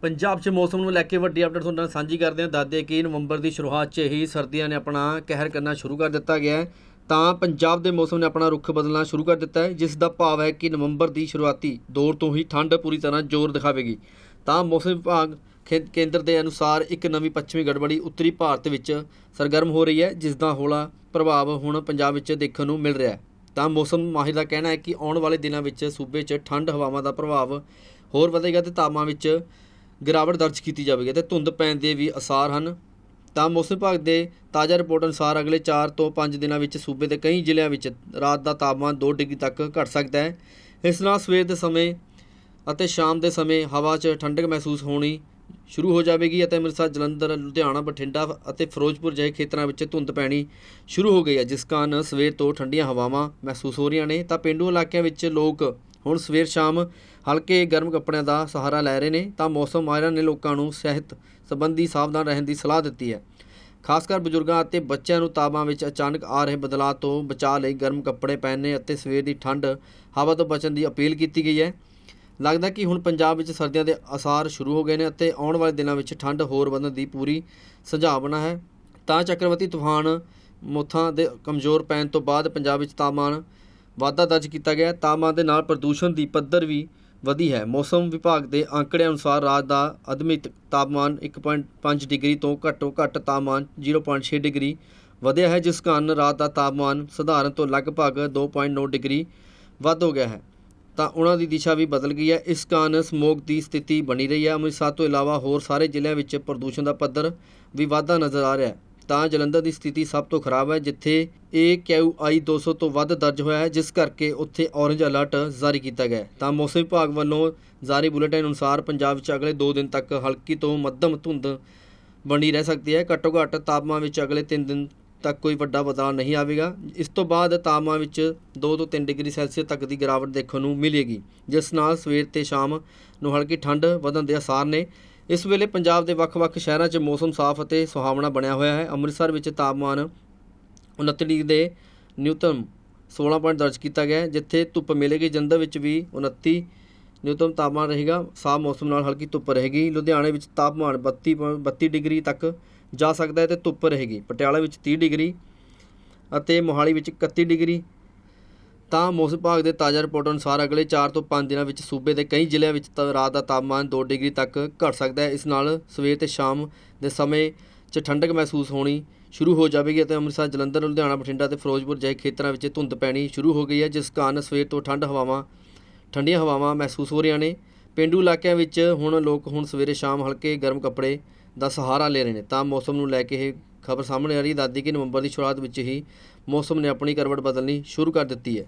ਪੰਜਾਬ 'ਚ ਮੌਸਮ ਨੂੰ ਲੈ ਕੇ ਵੱਡੀ ਅਪਡੇਟ ਤੁਹਾਡੇ ਨਾਲ ਸਾਂਝੀ ਕਰਦੇ ਹਾਂ। ਦੱਸਦੇ ਕਿ ਨਵੰਬਰ ਦੀ ਸ਼ੁਰੂਆਤ 'ਚ ਹੀ ਸਰਦੀਆਂ ਨੇ ਆਪਣਾ ਕਹਿਰ ਕਰਨਾ ਸ਼ੁਰੂ ਕਰ ਦਿੱਤਾ ਗਿਆ ਹੈ। ਤਾਂ ਪੰਜਾਬ ਦੇ ਮੌਸਮ ਨੇ ਆਪਣਾ ਰੁੱਖ ਬਦਲਣਾ ਸ਼ੁਰੂ ਕਰ ਦਿੱਤਾ ਹੈ, ਜਿਸ ਦਾ ਭਾਵ ਹੈ ਕਿ ਨਵੰਬਰ ਦੀ ਸ਼ੁਰੂਆਤੀ ਦੌਰ ਤੋਂ ਹੀ ਠੰਡ ਪੂਰੀ ਤਰ੍ਹਾਂ ਜ਼ੋਰ ਦਿਖਾਵੇਗੀ। ਤਾਂ ਮੌਸਮ ਵਿਭਾਗ ਖੇ- ਕੇਂਦਰ ਦੇ ਅਨੁਸਾਰ ਇੱਕ ਨਵੀਂ ਪੱਛਮੀ ਗੜਬੜੀ ਉੱਤਰੀ ਭਾਰਤ ਵਿੱਚ ਸਰਗਰਮ ਹੋ ਰਹੀ ਹੈ, ਜਿਸ ਦਾ ਹੌਲਾ ਪ੍ਰਭਾਵ ਹੁਣ ਪੰਜਾਬ ਵਿੱਚ ਦੇਖਣ ਨੂੰ ਮਿਲ ਰਿਹਾ ਹੈ। ਤਾਂ ਮੌਸਮ ਮਾਹਿਰ ਦਾ ਕਹਿਣਾ ਹੈ ਕਿ ਆਉਣ ਵਾਲੇ ਦਿਨਾਂ ਵਿੱਚ ਸੂਬੇ 'ਚ ਠੰਡ ਹਵਾਵਾਂ ਦਾ ਪ੍ਰਭਾਵ ਹੋਰ ਵਧੇਗਾ ਤੇ ਤਾਪਮਾਨ ਵਿੱਚ ਗਿਰਾਵਟ ਦਰਜ ਕੀਤੀ ਜਾਵੇਗੀ ਤੇ ਧੁੰਦ ਪੈਣ ਦੇ ਵੀ ਅਸਾਰ ਹਨ। ਤਾਂ ਮੌਸਮ ਵਿਭਾਗ ਦੇ ਤਾਜ਼ਾ ਰਿਪੋਰਟ ਅਨੁਸਾਰ ਅਗਲੇ 4 ਤੋਂ 5 ਦਿਨਾਂ ਵਿੱਚ ਸੂਬੇ ਦੇ ਕਈ ਜ਼ਿਲ੍ਹਿਆਂ ਵਿੱਚ ਰਾਤ ਦਾ ਤਾਪਮਾਨ 2 ਡਿਗਰੀ ਤੱਕ ਘਟ ਸਕਦਾ ਹੈ। ਇਸ ਨਾਲ ਸਵੇਰ ਦੇ ਸਮੇਂ ਅਤੇ ਸ਼ਾਮ ਦੇ ਸਮੇਂ ਹਵਾ 'ਚ ਠੰਡਕ ਮਹਿਸੂਸ ਹੋਣੀ ਸ਼ੁਰੂ ਹੋ ਜਾਵੇਗੀ ਅਤੇ ਅੰਮ੍ਰਿਤਸਰ, ਜਲੰਧਰ, ਲੁਧਿਆਣਾ, ਬਠਿੰਡਾ ਅਤੇ ਫਿਰੋਜ਼ਪੁਰ ਜਿਹੇ ਖੇਤਰਾਂ ਵਿੱਚ ਧੁੰਦ ਪੈਣੀ ਸ਼ੁਰੂ ਹੋ ਗਈ ਹੈ, ਜਿਸ ਕਾਰਨ ਸਵੇਰ ਤੋਂ ਠੰਡੀਆਂ ਹਵਾਵਾਂ ਮਹਿਸੂਸ ਹੋ ਰਹੀਆਂ ਨੇ। ਤਾਂ ਪੇਂਡੂ ਇਲਾਕਿਆਂ ਵਿੱਚ ਲੋਕ ਹੁਣ ਸਵੇਰ ਸ਼ਾਮ ਹਲਕੇ ਗਰਮ ਕੱਪੜਿਆਂ ਦਾ ਸਹਾਰਾ ਲੈ ਰਹੇ ਨੇ, ਤਾਂ ਮੌਸਮ ਮਾਹਿਰਾਂ ਨੇ ਲੋਕਾਂ ਨੂੰ ਸਿਹਤ ਸੰਬੰਧੀ ਸਾਵਧਾਨ ਰਹਿਣ ਦੀ ਸਲਾਹ ਦਿੱਤੀ ਹੈ। ਖਾਸ ਕਰ ਬਜ਼ੁਰਗਾਂ ਅਤੇ ਬੱਚਿਆਂ ਨੂੰ ਤਾਪਮਾਨ ਵਿੱਚ ਅਚਾਨਕ ਆ ਰਹੇ ਬਦਲਾਅ ਤੋਂ ਬਚਾਅ ਲਈ ਗਰਮ ਕੱਪੜੇ ਪਹਿਨਣੇ ਅਤੇ ਸਵੇਰ ਦੀ ਠੰਡ ਹਵਾ ਤੋਂ ਬਚਣ ਦੀ ਅਪੀਲ ਕੀਤੀ ਗਈ ਹੈ। ਲੱਗਦਾ ਕਿ ਹੁਣ ਪੰਜਾਬ ਵਿੱਚ ਸਰਦੀਆਂ ਦੇ ਅਸਾਰ ਸ਼ੁਰੂ ਹੋ ਗਏ ਨੇ ਅਤੇ ਆਉਣ ਵਾਲੇ ਦਿਨਾਂ ਵਿੱਚ ਠੰਡ ਹੋਰ ਵਧਣ ਦੀ ਪੂਰੀ ਸੰਭਾਵਨਾ ਹੈ। ਤਾਂ ਚੱਕਰਵਾਤੀ ਤੂਫਾਨ ਮੋਥਾਂ ਦੇ ਕਮਜ਼ੋਰ ਪੈਣ ਤੋਂ ਬਾਅਦ ਪੰਜਾਬ ਵਿੱਚ ਤਾਪਮਾਨ ਵਾਧਾ ਦਰਜ ਕੀਤਾ ਗਿਆ ਤਾਪਮਾਨ ਦੇ ਨਾਲ ਪ੍ਰਦੂਸ਼ਣ ਦੀ ਪੱਧਰ ਵੀ ਵਧੀ ਹੈ। ਮੌਸਮ ਵਿਭਾਗ ਦੇ ਅੰਕੜਿਆਂ ਅਨੁਸਾਰ ਰਾਤ ਦਾ ਅਧਮਿਤ ਤਾਪਮਾਨ 1.5 ਡਿਗਰੀ ਤੋਂ ਘੱਟੋ ਘੱਟ ਤਾਪਮਾਨ 0.6 ਡਿਗਰੀ ਵਧਿਆ ਹੈ, ਜਿਸ ਕਾਰਨ ਰਾਤ ਦਾ ਤਾਪਮਾਨ ਸਧਾਰਨ ਤੋਂ ਲਗਭਗ 2.9 ਡਿਗਰੀ ਵੱਧ ਹੋ ਗਿਆ ਹੈ। ਤਾਂ ਉਹਨਾਂ ਦੀ ਦਿਸ਼ਾ ਵੀ ਬਦਲ ਗਈ ਹੈ। ਇਸ ਕਾਰਨ ਸਮੋਗ ਦੀ ਸਥਿਤੀ ਬਣੀ ਰਹੀ ਹੈ। ਅੰਮ੍ਰਿਤਸਰ ਤੋਂ ਇਲਾਵਾ ਹੋਰ ਸਾਰੇ ਜ਼ਿਲ੍ਹਿਆਂ ਵਿੱਚ ਪ੍ਰਦੂਸ਼ਣ ਦਾ ਪੱਧਰ ਵੀ ਵਾਧਾ ਨਜ਼ਰ ਆ ਰਿਹਾ ਹੈ। ਤਾਂ ਜਲੰਧਰ ਦੀ ਸਥਿਤੀ ਸਭ ਤੋਂ ਖਰਾਬ ਹੈ, ਜਿੱਥੇ AQI 200 ਤੋਂ ਵੱਧ ਦਰਜ ਹੋਇਆ ਹੈ, ਜਿਸ ਕਰਕੇ ਉੱਥੇ ਔਰੰਜ ਅਲਰਟ ਜਾਰੀ ਕੀਤਾ ਗਿਆ ਤਾਂ ਮੌਸਮ ਵਿਭਾਗ ਵੱਲੋਂ ਜਾਰੀ ਬੁਲੇਟਿਨ ਅਨੁਸਾਰ ਪੰਜਾਬ ਵਿੱਚ ਅਗਲੇ 2 ਦਿਨ ਤੱਕ ਹਲਕੀ ਤੋਂ ਮੱਧਮ ਧੁੰਦ ਬਣੀ ਰਹਿ ਸਕਦੀ ਹੈ। ਘੱਟੋ ਘੱਟ ਤਾਪਮਾਨ ਵਿੱਚ ਅਗਲੇ 3 ਦਿਨ ਤੱਕ ਕੋਈ ਵੱਡਾ ਬਦਲਾਅ ਨਹੀਂ ਆਵੇਗਾ। ਇਸ ਤੋਂ ਬਾਅਦ ਤਾਪਮਾਨ ਵਿੱਚ 2 ਤੋਂ 3 ਡਿਗਰੀ ਸੈਲਸੀਅਸ ਤੱਕ ਦੀ ਗਿਰਾਵਟ ਦੇਖਣ ਨੂੰ ਮਿਲੇਗੀ, ਜਿਸ ਨਾਲ ਸਵੇਰ ਤੇ ਸ਼ਾਮ ਨੂੰ ਹਲਕੀ ਠੰਡ ਵਧਣ ਦੇ ਆਸਾਰ ਨੇ। ਇਸ ਵੇਲੇ ਪੰਜਾਬ ਦੇ ਵੱਖ-ਵੱਖ ਸ਼ਹਿਰਾਂ 'ਚ ਮੌਸਮ ਸਾਫ਼ ਅਤੇ ਸੁਹਾਵਣਾ ਬਣਿਆ ਹੋਇਆ ਹੈ। ਅੰਮ੍ਰਿਤਸਰ ਵਿੱਚ ਤਾਪਮਾਨ 29 ਡਿਗਰੀ ਦੇ ਨਿਊਤਮ 16 ਪੁਆਇੰਟ ਦਰਜ ਕੀਤਾ ਗਿਆ ਜਿੱਥੇ ਧੁੱਪ ਮਿਲੇਗੀ। ਜਲੰਧਰ ਵਿੱਚ ਵੀ 29 ਨਿਊਤਮ ਤਾਪਮਾਨ ਰਹੇਗਾ। ਸਾਫ਼ ਮੌਸਮ ਨਾਲ ਹਲਕੀ ਧੁੱਪ ਰਹੇਗੀ। ਲੁਧਿਆਣੇ ਵਿੱਚ ਤਾਪਮਾਨ 32 ਪੁਆਇੰਟ- 32 ਡਿਗਰੀ ਤੱਕ ਜਾ ਸਕਦਾ ਹੈ ਤੇ ਧੁੱਪ ਰਹੇਗੀ। ਪਟਿਆਲਾ ਵਿੱਚ 30 ਡਿਗਰੀ ਅਤੇ ਮੋਹਾਲੀ ਵਿੱਚ 31 ਡਿਗਰੀ ਤਾਂ ਮੌਸਮ ਵਿਭਾਗ ਦੇ ਤਾਜ਼ਾ ਰਿਪੋਰਟ ਅਨੁਸਾਰ ਅਗਲੇ 4 ਤੋਂ 5 ਦਿਨਾਂ ਵਿੱਚ ਸੂਬੇ ਦੇ ਕਈ ਜ਼ਿਲ੍ਹਿਆਂ ਵਿੱਚ ਤਾਂ ਰਾਤ ਦਾ ਤਾਪਮਾਨ 2 ਡਿਗਰੀ ਤੱਕ ਘਟ ਸਕਦਾ ਹੈ। ਇਸ ਨਾਲ ਸਵੇਰ ਤੇ ਸ਼ਾਮ ਦੇ ਸਮੇਂ 'ਚ ਠੰਡਕ ਮਹਿਸੂਸ ਹੋਣੀ ਸ਼ੁਰੂ ਹੋ ਜਾਵੇਗੀ ਅਤੇ ਅੰਮ੍ਰਿਤਸਰ, ਜਲੰਧਰ, ਲੁਧਿਆਣਾ, ਬਠਿੰਡਾ ਤੇ ਫਿਰੋਜ਼ਪੁਰ ਜਿਹੇ ਖੇਤਰਾਂ ਵਿੱਚ ਧੁੰਦ ਪੈਣੀ ਸ਼ੁਰੂ ਹੋ ਗਈ ਹੈ, ਜਿਸ ਕਾਰਨ ਸਵੇਰ ਤੋਂ ਠੰਡ ਹਵਾਵਾਂ, ਠੰਡੀਆਂ ਹਵਾਵਾਂ ਮਹਿਸੂਸ ਹੋ ਰਹੀਆਂ ਨੇ। ਪੇਂਡੂ ਇਲਾਕਿਆਂ ਵਿੱਚ ਹੁਣ ਲੋਕ ਹੁਣ ਸਵੇਰੇ ਸ਼ਾਮ ਹਲਕੇ ਗਰਮ ਕੱਪੜੇ ਦਾ ਸਹਾਰਾ ਲੈ ਰਹੇ ਨੇ। ਤਾਂ ਮੌਸਮ ਨੂੰ ਲੈ ਕੇ ਇਹ ਖਬਰ ਸਾਹਮਣੇ ਆ ਰਹੀ ਹੈ। ਦਾਦੀ ਕਿ ਨਵੰਬਰ ਦੀ ਸ਼ੁਰੂਆਤ ਵਿੱਚ ਹੀ ਮੌਸਮ ਨੇ ਆਪਣੀ ਕਰਵਟ ਬਦਲਣੀ ਸ਼ੁਰੂ ਕਰ ਦਿੱਤੀ ਹੈ।